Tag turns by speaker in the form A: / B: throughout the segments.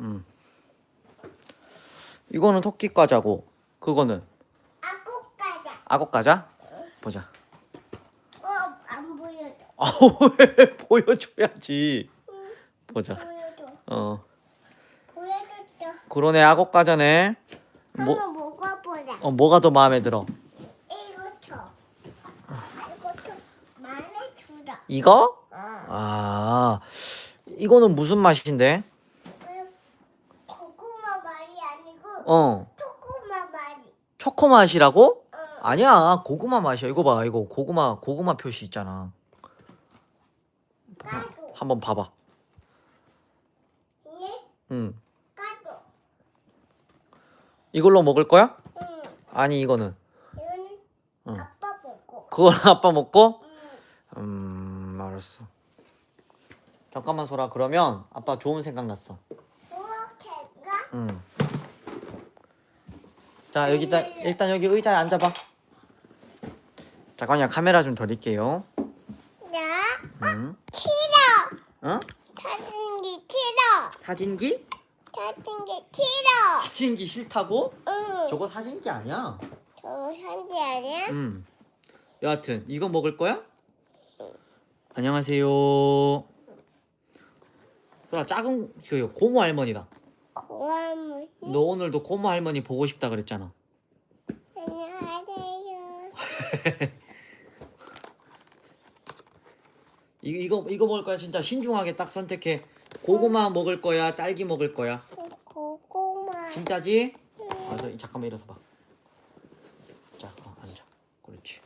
A: 음. 이거는 토끼 과자고 그거는
B: 아국 가자.
A: 악어 과자? 보자.
B: 어, 안 보여줘.
A: 아 왜 보여줘야지. 보자.
B: 보여줘.
A: 어
B: 보여줬죠.
A: 그러네 악어 과자네. 뭐
B: 한번 먹어보자.
A: 어, 뭐가 더 마음에 들어?
B: 이거죠. 이거죠. 마음에 들어.
A: 이거?
B: 어.
A: 아 이거는 무슨 맛인데?
B: 그 고구마 말이 아니고
A: 어
B: 초코마 말이.
A: 초코 맛이라고?
B: 어.
A: 아니야 고구마 맛이야. 이거 봐 이거 고구마 고구마 표시 있잖아.
B: 까도.
A: 한번 봐봐.
B: 네?
A: 응
B: 까도.
A: 이걸로 먹을 거야?
B: 응.
A: 아니 이거는
B: 이거는
A: 응.
B: 아빠 먹고.
A: 그걸 아빠 먹고?
B: 응.
A: 음 알았어. 잠깐만 소라 그러면 아빠 좋은 생각 났어.
B: 이렇게가
A: 응. 자 여기 일단 일단 여기 의자에 앉아봐. 잠깐만요 카메라 좀 돌릴게요.
B: 야
A: 응.
B: 싫어.
A: 어?
B: 사진기 싫어.
A: 사진기?
B: 사진기 싫어.
A: 사진기 싫다고?
B: 응.
A: 저거 사진기 아니야.
B: 저 산지 아니야?
A: 응. 여하튼 이거 먹을 거야? 안녕하세요. 소라 작은 그 고모 할머니다.
B: 고마워.
A: 너 오늘도 고모 할머니 보고 싶다 그랬잖아.
B: 안녕하세요.
A: 이거 이거 이거 먹을 거야 진짜 신중하게 딱 선택해. 고구마 먹을 거야, 딸기 먹을 거야.
B: 고구마.
A: 진짜지? 아, 저 잠깐만 일어서 봐. 자, 어, 앉아. 그렇지.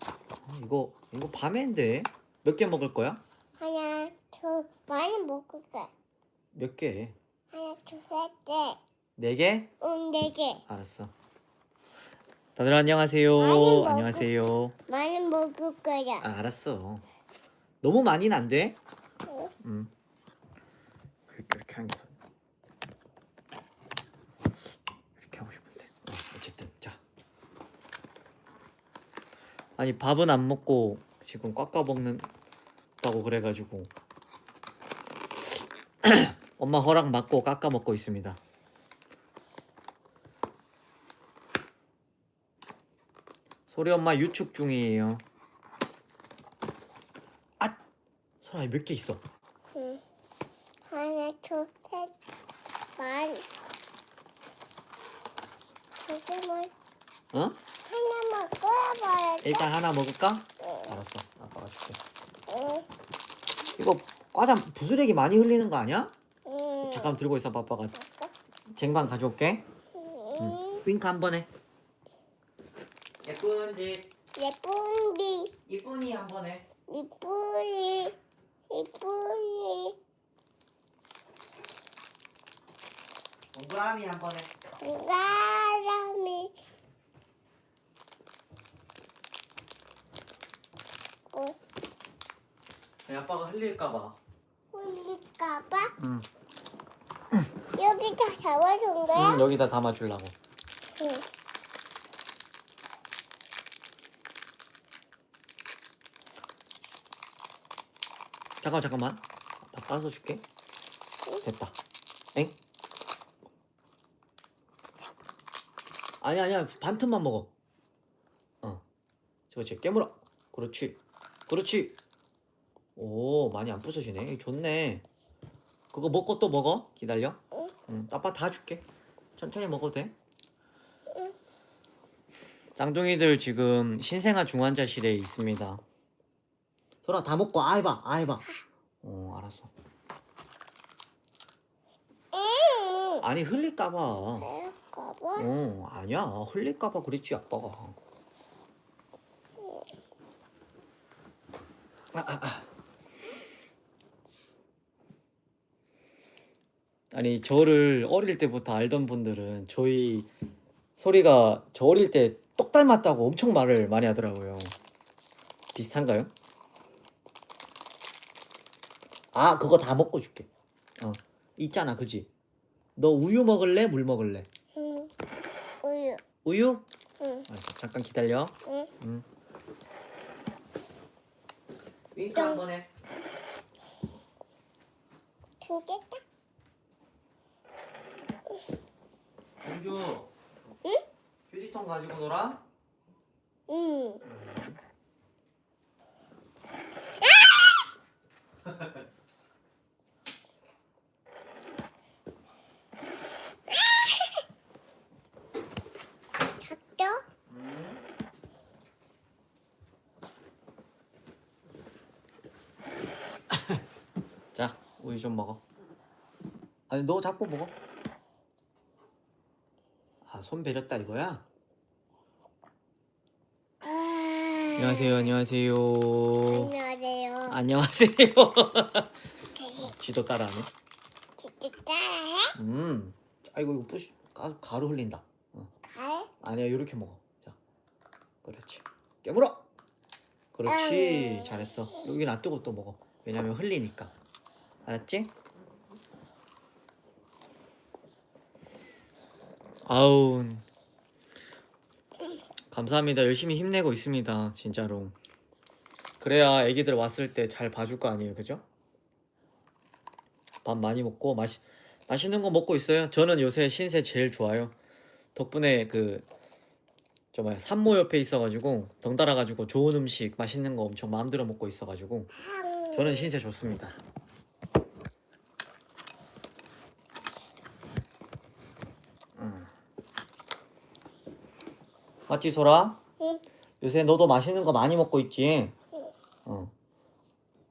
A: 어, 이거 이거 밤에인데 몇 개 먹을 거야?
B: 하나, 둘, 많이 먹을 거야.
A: 몇 개?
B: 하나, 둘, 셋, 넷.
A: 네 개?
B: 응, 네 개.
A: 알았어. 다들 안녕하세요.
B: 많이 먹을-
A: 안녕하세요.
B: 많이 먹을 거야.
A: 아, 알았어. 너무 많이는 안 돼.
B: 응.
A: 음. 이렇게 이렇게 더. 이렇게 하고 싶은데. 어, 어쨌든 자. 아니 밥은 안 먹고 지금 꽉꽉 먹는다고 그래가지고 엄마 허락 받고 깎아 먹고 있습니다. 소리 엄마 유축 중이에요. 아, 소라 몇개 있어?
B: 응. 하나, 둘, 셋, 많이. 고구마
A: 어?
B: 하나만 꺼야봐야 돼.
A: 일단 하나 먹을까?
B: 응.
A: 알았어. 아빠가 줄게.
B: 응.
A: 이거 과자 부스레기 많이 흘리는 거 아니야?
B: 응.
A: 잠깐 들고 있어, 아빠가. 쟁반 가져올게.
B: 응.
A: 윙크 한 번 해. 예쁜 집,
B: 예쁜디,
A: 이쁜이 한 번 해.
B: 이쁜이, 이쁜이,
A: 동그라미 한 번 해.
B: 어,
A: 아빠가 흘릴까 봐.
B: 흘릴까봐?
A: 응.
B: 여기 다 잡아준 거야?
A: 응, 여기다 담아주려고.
B: 응.
A: 잠깐만, 잠깐만. 아빠 따서 줄게. 됐다. 엥? 아니 아니야 반 틈만 먹어. 어. 저거 깨물어. 그렇지. 그렇지. 오 많이 안 부서지네. 좋네. 그거 먹고 또 먹어. 기다려.
B: 응.
A: 응. 아빠 다 줄게. 천천히 먹어도 돼.
B: 응.
A: 쌍둥이들 지금 신생아 중환자실에 있습니다. 소라 다 먹고 아 해봐. 아 해봐. 어 알았어.
B: 응.
A: 아니 흘릴까봐. 어 아니야 흘릴까봐 그랬지 아빠가 아, 아, 아. 아니 저를 어릴 때부터 알던 분들은 저희 소리가 저 어릴 때 똑 닮았다고 엄청 말을 많이 하더라고요 비슷한가요? 아 그거 다 먹고 줄게 어 있잖아 그지? 너 우유 먹을래? 물 먹을래?
B: 응. 우유.
A: 우유?
B: 응.
A: 알았어, 잠깐 기다려.
B: 응.
A: 응. 윙크 한번 해.
B: 생겼다.
A: 공주.
B: 응?
A: 휴지통 가지고 놀아?
B: 응. 잤어?
A: 음. 자, 우유 좀 먹어. 아니, 너 자꾸 먹어. 아, 손 베렸다 이거야?
B: 아.
A: 안녕하세요, 안녕하세요.
B: 안녕하세요.
A: 안녕하세요. 쥐도 따라하네.
B: 진짜 따라해?
A: 음. 아이고 이거 뿌시 가, 가루 흘린다. 어.
B: 갈?
A: 아니야, 이렇게 먹어. 자, 그렇지. 깨물어. 그렇지,
B: 아유.
A: 잘했어. 여기 놔두고 또 먹어. 왜냐면 흘리니까. 알았지? 아우. 감사합니다. 열심히 힘내고 있습니다. 진짜로. 그래야 애기들 왔을 때 잘 봐줄 거 아니에요, 그죠? 밥 많이 먹고 맛있 맛있는 거 먹고 있어요. 저는 요새 신세 제일 좋아요. 덕분에 그저 뭐야 산모 옆에 있어가지고 덩달아가지고 좋은 음식 맛있는 거 엄청 마음대로 먹고 있어가지고 저는 신세 좋습니다. 맞지 소라?
B: 응.
A: 요새 너도 맛있는 거 많이 먹고 있지? 어.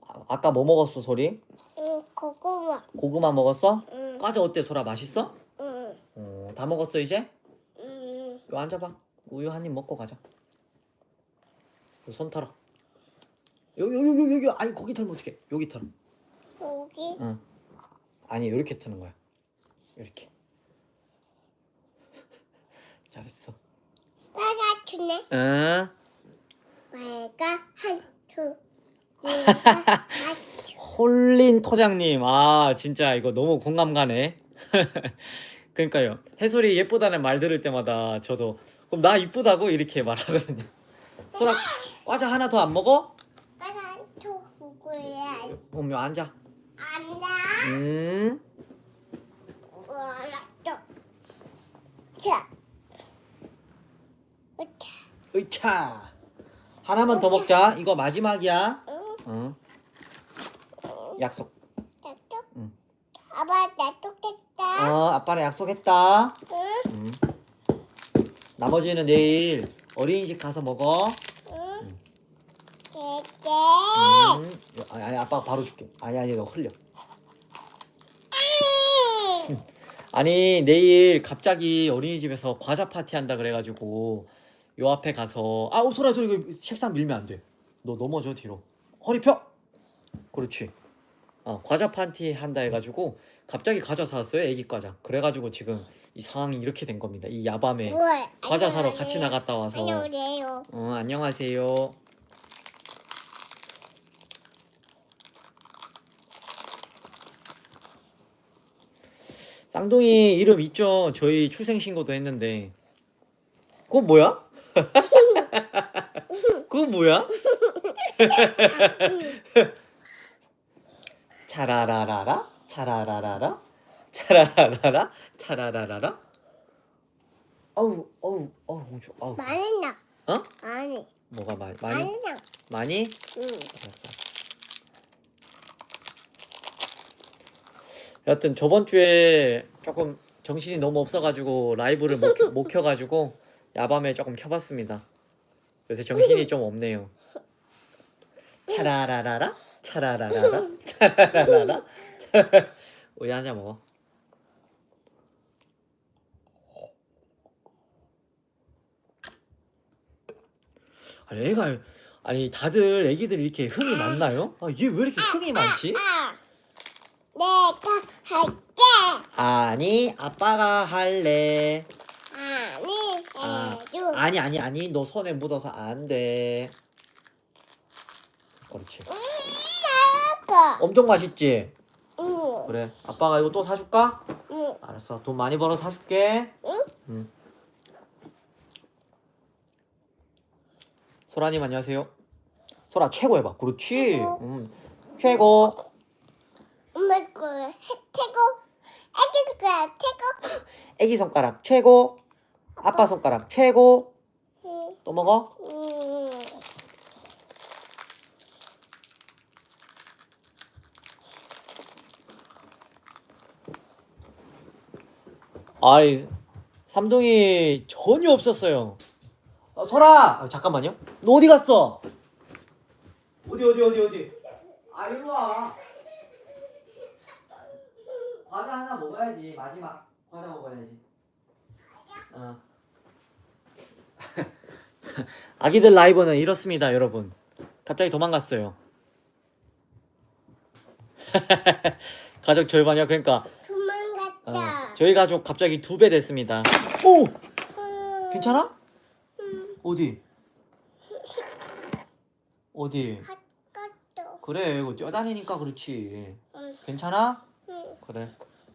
A: 아, 아까 뭐 먹었어 소리?
B: 응, 고구마.
A: 고구마 먹었어?
B: 응,
A: 과자 어때 소라 맛있어?
B: 응,
A: 어, 다 먹었어 이제?
B: 응.
A: 요 앉아봐. 우유 한 입 먹고 가자. 요 손 털어. 여기 여기 여기 여기 아니 거기 털면 어떡해? 여기 털어.
B: 여기
A: 응. 아니 이렇게 트는 거야. 이렇게. 잘했어.
B: 빨갛네.
A: 응.
B: 빨간 한, 두, 네가 한,
A: 홀린 토장님, 아 진짜 이거 너무 공감 가네. 그러니까요. 해솔이 예쁘다는 말 들을 때마다 저도 그럼 나 이쁘다고 이렇게 말하거든요. 소라 과자 하나 더 안 먹어?
B: 빨간 두, 누구야?
A: 요 앉아.
B: 안다.
A: 음.
B: 알았어. 자. 으차.
A: 하나만 더 먹자. 이거 마지막이야.
B: 응,
A: 응. 약속.
B: 약속.
A: 응.
B: 아빠 약속했다.
A: 어, 아빠랑 약속했다.
B: 응,
A: 응. 나머지는 내일 어린이집 가서 먹어.
B: 응.姐姐.
A: 음. 아니, 아니 아빠가 바로 줄게. 아니 아니 너 흘려. 아니 내일 갑자기 어린이집에서 과자 파티 한다 그래가지고 요 앞에 가서 아우 소라 소리 이거 책상 밀면 안 돼. 너 넘어져 뒤로. 허리 펴. 그렇지. 어 과자 파티 한다 해가지고 갑자기 과자 사왔어요 애기 과자. 그래가지고 지금 이 상황이 이렇게 된 겁니다. 이 야밤에
B: 뭘?
A: 과자 사러 같이 나갔다 와서.
B: 안녕하세요.
A: 어 안녕하세요. 쌍둥이 이름 있죠. 저희 출생 신고도 했는데. 그거 뭐야? 그거 뭐야? 차라라라라 차라라라라 차라라라라 차라라라라 어우 어우 어우 공주 어우
B: 많이 나.
A: 어?
B: 아니.
A: 뭐가 많이
B: 많이
A: 많이
B: 나.
A: 많이
B: 응.
A: 여하튼 저번 주에 조금 정신이 너무 없어가지고 라이브를 못, 켜- 못 켜가지고 야밤에 조금 켜봤습니다. 요새 정신이 좀 없네요. 차라라라라 차라라라라 차라라라라 우유 한잔 먹어. 아니 애가 아니 다들 애기들 이렇게 흥이 많나요? 아, 얘 왜 이렇게 흥이 많지?
B: 아. 내가 할게.
A: 아니 아빠가 할래.
B: 아니.
A: 아. 아니 아니 너 손에 묻어서 안 돼. 그렇지.
B: 아빠.
A: 엄청 맛있지?
B: 응.
A: 그래. 아빠가 이거 또 사줄까?
B: 응.
A: 알았어. 돈 많이 벌어 사줄게.
B: 응?
A: 응. 소라님 안녕하세요. 소라 최고 해봐. 그렇지.
B: 최고.
A: 음, 최고.
B: 엄마 거야. 태고. 애기 거야. 태고.
A: 애기 손가락 최고. 아빠 손가락 최고.
B: 응.
A: 또 먹어?
B: 응.
A: 아이 삼동이 전혀 없었어요. 어, 소라 아, 잠깐만요. 너 어디 갔어? 어디 어디 어디 어디? 아 일로 와. 과자 하나 먹어야지 마지막 과자 먹어야지. 어. 아기들 라이브는 이렇습니다, 여러분. 갑자기 도망갔어요. 가족 절반이요. 그러니까 어,
B: 도망갔다.
A: 저희 가족 갑자기 두 배 됐습니다. 오,
B: 응.
A: 괜찮아?
B: 응.
A: 어디? 어디?
B: 갔다.
A: 그래, 이거 뛰어다니니까 그렇지.
B: 응.
A: 괜찮아?
B: 응.
A: 그래.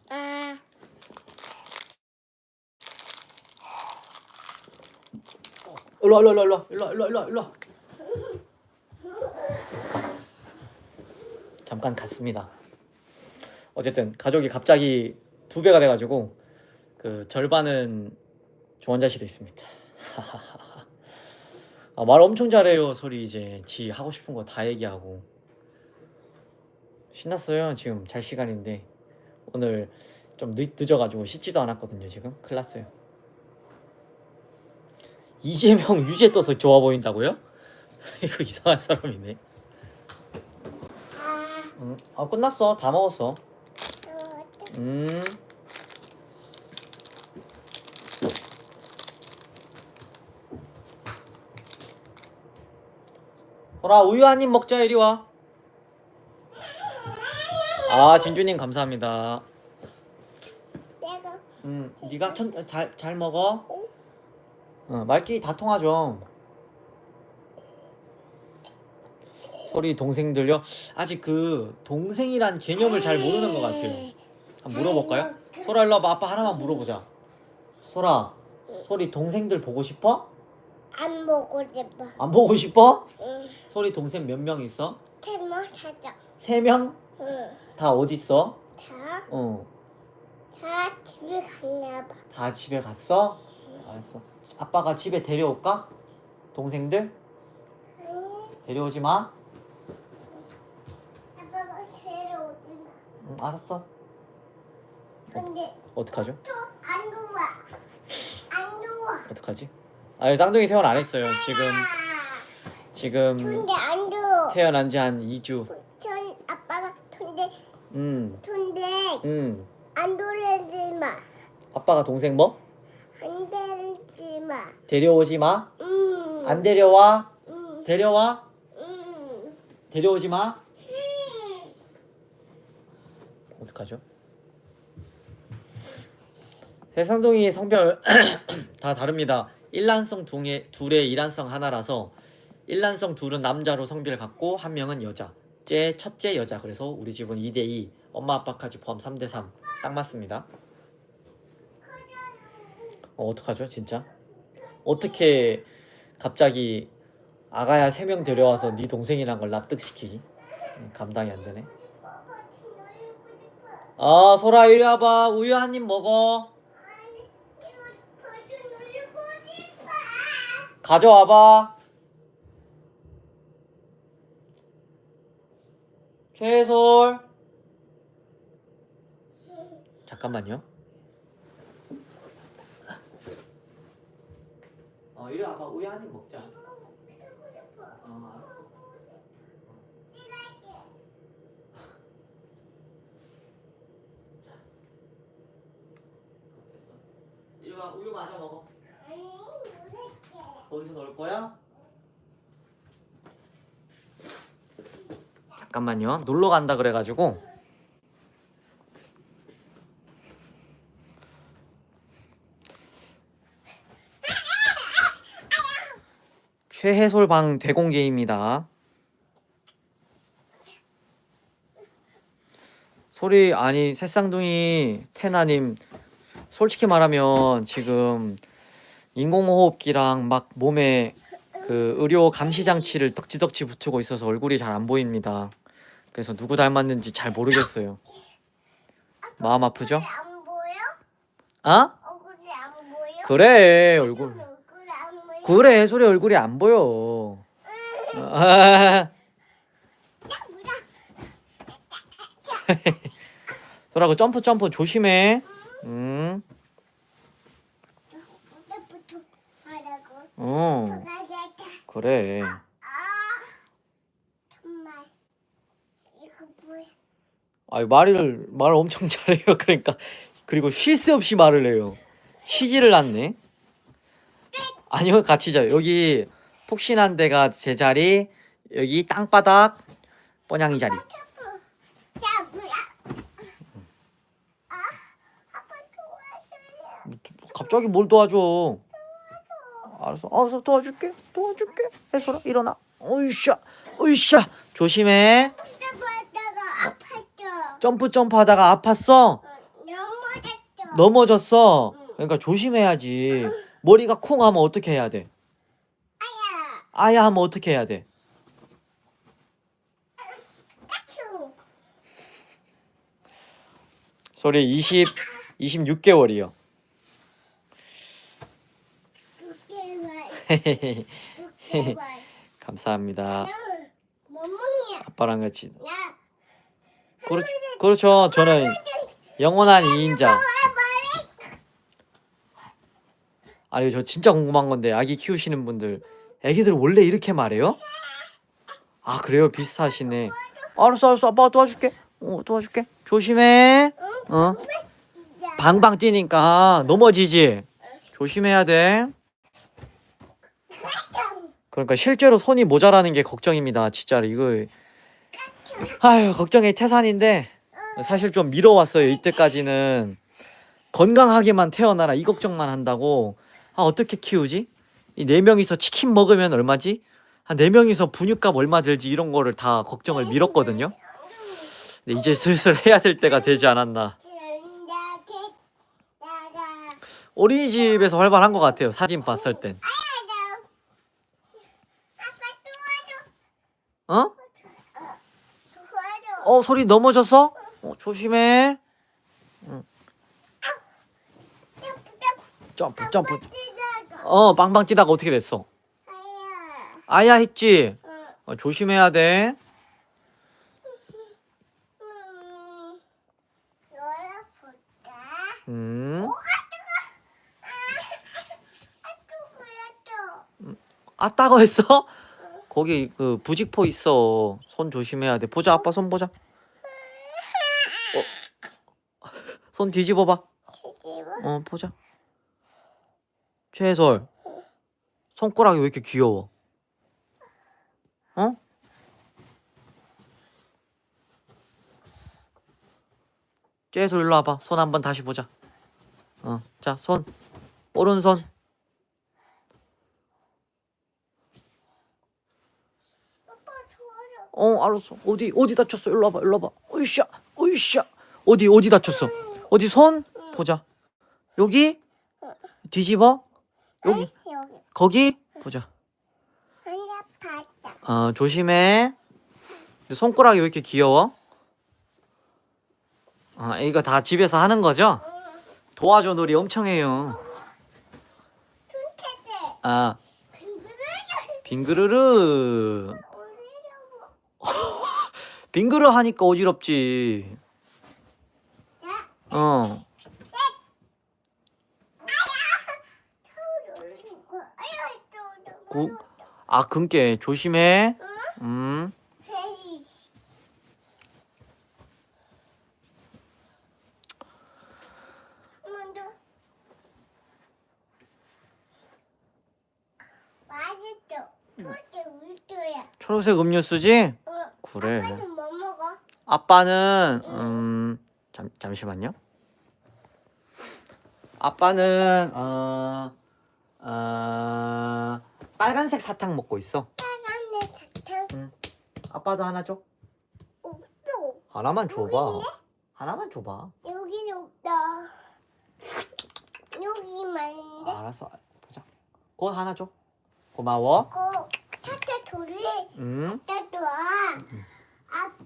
B: 아.
A: 일로 와, 일로 와, 일로 와, 일로 와, 일로 와, 일로 와, 일로 와. 잠깐 갔습니다. 어쨌든 가족이 갑자기 두 배가 돼가지고 그 절반은 조원자실에 있습니다. 아, 말 엄청 잘해요. 소리 이제 지 하고 싶은 거 다 얘기하고 신났어요. 지금 잘 시간인데 오늘 좀 늦, 늦어가지고 씻지도 않았거든요. 지금 큰일 났어요. 이재명 유죄 떠서 좋아 보인다고요? 이거 이상한 사람이네.
B: 아.
A: 음, 아 끝났어. 다 먹었어.
B: 또
A: 음. 보라 우유 한 입 먹자 이리 와. 아 진주님 감사합니다.
B: 내가
A: 음 네가 잘잘 잘 먹어. 어 말귀 다 통하죠. 소리 동생 들려? 아직 그 동생이란 개념을 잘 모르는 것 같아요. 한번 물어볼까요? 소라 일로 와봐 아빠 하나만 물어보자 소라 소리 동생들 보고 싶어?
B: 안 보고 싶어.
A: 안 보고 싶어?
B: 응.
A: 소리 동생 몇 명 있어?
B: 태모 찾아.
A: 세 명?
B: 응.
A: 다 어디 있어?
B: 다,
A: 어.
B: 다 집에 갔나 봐.
A: 다 집에 갔어? 알았어 아빠가 집에 데려올까? 동생들?
B: 아니,
A: 데려오지 마?
B: 아빠가 데려오지 마.
A: 응 알았어
B: 근데
A: 어떡하죠?
B: 또 안 좋아. 안 좋아.
A: 어떡하지? 아 쌍둥이 퇴원 안 했어요 지금 지금
B: 근데 안 좋아.
A: 태어난 지 한 2주
B: 전 아빠가 근데
A: 음,
B: 근데
A: 음
B: 안 돌리지 마.
A: 아빠가 동생 뭐?
B: 마.
A: 데려오지 마?
B: 음.
A: 안 데려와?
B: 음.
A: 데려와?
B: 음.
A: 데려오지 마?
B: 음.
A: 어떡하죠? 해상동이 성별 다 다릅니다. 일란성 둘의, 둘의 일란성 하나라서 일란성 둘은 남자로 성별 같고 한 명은 여자. 제 첫째 여자. 그래서 우리 집은 2대 2 엄마 아빠까지 포함 3대 3 딱 맞습니다. 어, 어떡하죠 진짜? 어떻게 갑자기 아가야 3명 데려와서 네 동생이란 걸 납득시키지? 음, 감당이 안 되네. 아 소라 이리 와봐 우유 한 입 먹어. 가져와봐 최솔 잠깐만요 어 이리 와봐. 우유 한 입 먹자. 어. 알았어. 됐어. 이리 와. 우유 마저 먹어. 거기서 놀 거야? 잠깐만요. 놀러 간다 그래가지고 최해솔방 대공개입니다. 소리 아니 새쌍둥이 테나님 솔직히 말하면 지금 인공호흡기랑 막 몸에 그 의료 감시 장치를 덕지덕지 붙이고 있어서 얼굴이 잘 안 보입니다. 그래서 누구 닮았는지 잘 모르겠어요. 마음 아프죠?
B: 안 보여?
A: 아?
B: 얼굴이 안 보여?
A: 그래 얼굴. 그래 소리 얼굴이 안 보여. 아? 소라 그 점프 점프 조심해.
B: 하라고.
A: 어. 그래.
B: 아, 정말 이거 뭐야?
A: 아 말을 말 엄청 잘해요. 그러니까 그리고 쉴 새 없이 말을 해요. 쉬지를 않네. 아니요 같이 자요. 여기 폭신한 데가 제 자리, 여기 땅바닥 뻔냥이 자리.
B: 아.
A: 갑자기 뭘 도와줘? 알았어, 알았어 도와줄게, 도와줄게. 해소라 일어나. 으쌰, 으쌰. 조심해. 점프 점프 하다가 아팠어.
B: 넘어졌죠.
A: 넘어졌어. 그러니까 조심해야지. 머리가 쿵 하면 어떻게 해야 돼?
B: 아야,
A: 아야 하면 어떻게 해야 돼? 소리 20 26개월이요.
B: 두개월, 두개월.
A: 감사합니다.
B: 멍멍이야.
A: 아빠랑 같이.
B: 야,
A: 그렇, 그렇죠. 저는 영원한 2인자. 아니 저 진짜 궁금한 건데 아기 키우시는 분들 아기들 원래 이렇게 말해요? 아 그래요 비슷하시네. 알았어 알았어 아빠가 도와줄게. 어 도와줄게. 조심해. 어 방방 뛰니까 넘어지지. 조심해야 돼. 그러니까 실제로 손이 모자라는 게 걱정입니다. 진짜로 이거 아유 걱정이 태산인데 사실 좀 미뤄왔어요. 이때까지는 건강하게만 태어나라 이 걱정만 한다고 아 어떻게 키우지? 이 네 명이서 치킨 먹으면 얼마지? 한네 명이서 분유값 얼마 들지 이런 거를 다 걱정을 미뤘거든요. 근데 이제 슬슬 해야 될 때가 되지 않았나. 어린이집에서 활발한 것 같아요. 사진 봤을 땐. 어? 어 소리 넘어졌어? 어, 조심해. 점프 점프. 어 빵빵 뛰다가 어떻게 됐어? 아야 했지. 어, 조심해야 돼. 음. 아 따가 했어? 거기 그 부직포 있어. 손 조심해야 돼. 보자 아빠 손 보자. 어. 손 뒤집어 봐. 어 보자. 최솔. 손가락이 왜 이렇게 귀여워? 어? 최솔 일로 와봐. 손 한번 다시 보자. 어, 자 손. 오른손. 어 알았어 어디 어디 다쳤어 일로 와봐 일로 와봐 으쌰 으쌰 어디 어디 다쳤어 어디 손 보자 여기 뒤집어 여기.
B: 여기.
A: 거기? 보자.
B: 하나 봤다.
A: 어 조심해. 손가락이 왜 이렇게 귀여워? 아 이거 다 집에서 하는 거죠? 도와줘 놀이. 엄청 해요. 아. 빙그르르. 빙그르 하니까 어지럽지.
B: 자.
A: 어
B: 올리고 아야 또
A: 고, 아 금게 조심해 음
B: 헤이 먼저 맛있어. 그렇게 울도야.
A: 초록색 음료수지
B: 어.
A: 그래
B: 아빠는 뭐 먹어?
A: 아빠는 음 잠, 잠시만요. 아빠는 어, 어 빨간색 사탕 먹고 있어.
B: 빨간색 사탕.
A: 아빠도 하나 줘.
B: 없어.
A: 하나만 줘봐. 하나만 줘봐.
B: 여기는 없다. 여기 많은데.
A: 알았어. 보자. 그거 하나 줘. 고마워.
B: 그 타타 둘이
A: 음.
B: 아빠도 와.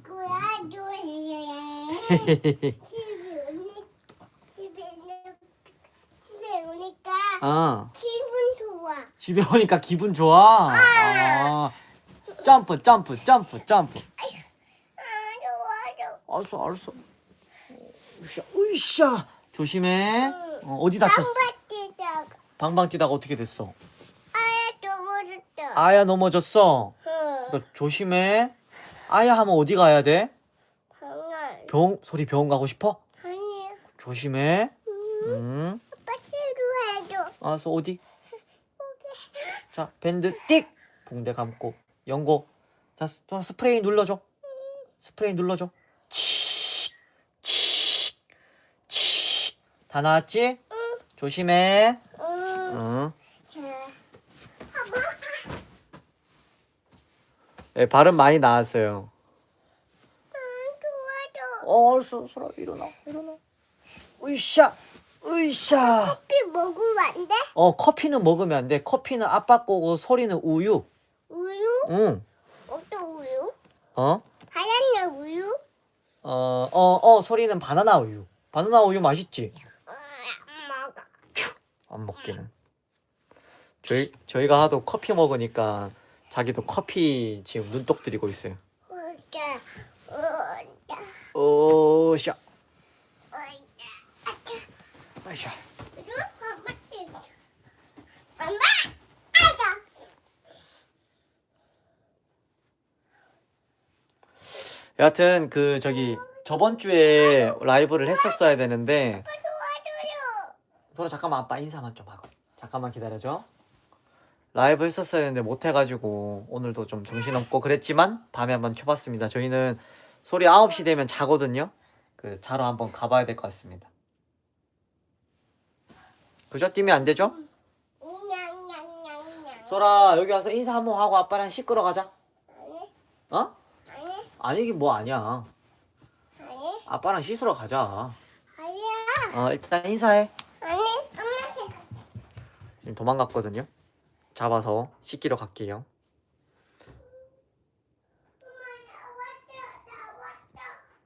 B: 거야 좋아해요. 집에 오니 집에 오니 집에 오니까
A: 어.
B: 좋아.
A: 집에 오니까 기분 좋아. 아. 점프 점프 점프 점프.
B: 아 좋아.
A: 알았어 알았어. 으쌰 으쌰. 조심해. 어, 어디 다쳤어?
B: 한바퀴다가
A: 방방 뛰다가 어떻게 됐어?
B: 아야 넘어졌다.
A: 아야 넘어졌어.
B: 응.
A: 너 조심해. 아야 하면 어디 가야 돼? 병 소리 병원 가고 싶어?
B: 아니야.
A: 조심해.
B: 음.
A: 응.
B: 아빠 치료해줘.
A: 알았어 어디? 자 밴드 띡 붕대 감고 연고 자 스프레이 눌러줘 스프레이 눌러줘 치치치다 나왔지? 조심해
B: 응.
A: 응.
B: 자. 봐봐.
A: 네, 발음 많이 나왔어요
B: 응, 도와줘.
A: 어 알았어 소라 일어나 일어나 으쌰 으쌰
B: 커피 먹으면 안 돼?
A: 어 커피는 먹으면 안 돼 커피는 아빠 거고 소리는 우유
B: 우유?
A: 응
B: 어떤 우유?
A: 어?
B: 바나나 우유?
A: 어, 어, 어, 소리는 바나나 우유. 바나나 우유 맛있지?
B: 응, 안 먹어.
A: 안 먹기는. 저희, 저희가 하도 커피 먹으니까 자기도 커피 지금 눈독 들이고 있어요.
B: 우자, 우자,
A: 오샤,
B: 봐봤지? 엄마! 아이고!
A: 여하튼 그 저기 저번 주에 라이브를 했었어야 되는데. 소라 잠깐만 아빠 인사만 좀 하고 잠깐만 기다려줘. 라이브 했었어야 되는데 못 해가지고 오늘도 좀 정신없고 그랬지만 밤에 한번 켜봤습니다. 저희는 소리 9시 되면 자거든요. 그 자러 한번 가봐야 될 것 같습니다. 그죠? 뛰면 안 되죠? 소라 여기 와서 인사 한번 하고 아빠랑 씻으러 가자.
B: 아니,
A: 어?
B: 아니,
A: 아니긴 뭐 아니야.
B: 아니,
A: 아빠랑 씻으러 가자.
B: 아니야.
A: 어 일단 인사해.
B: 아니, 엄마한테.
A: 지금 도망갔거든요. 잡아서 씻기러 갈게요.